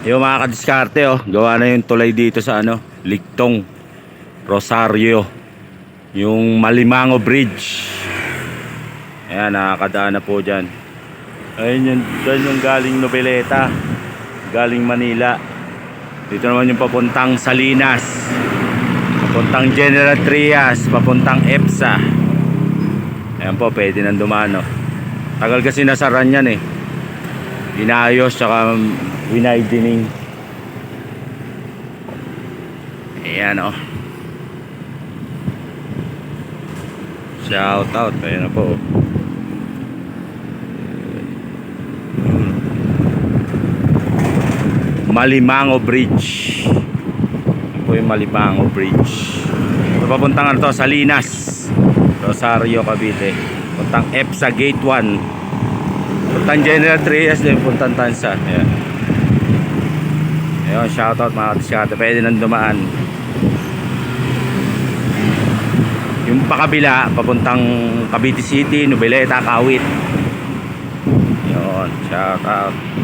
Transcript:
Yung mga kadiskarte oh, gawa na yung tulay dito sa ano, Ligtong, Rosario, yung Malimango Bridge. Ayan, nakakadaan na po dyan. Ayun yung, dyan yung galing Nobeleta, galing Manila. Dito naman yung papuntang Salinas, papuntang General Trias, papuntang EPSA. Ayan po, pwede nang dumano. Tagal kasi nasaran yan eh. Inayos, tsaka winidening. Ayan o. Oh. Shout out. Ayan na po. Malimango Bridge. Yan po yung Malimango Bridge. So, papuntang ano to, Salinas. Rosario, Cavite. Puntang EPSA Gate 1. Puntang General Trias din, puntang Tansa. Ayan. Ayun, shoutout mga katisyate. Pwede nang dumaan. Yung pakabila, papuntang Cavite City, Nubeleta, Kawit. Yun, shoutout.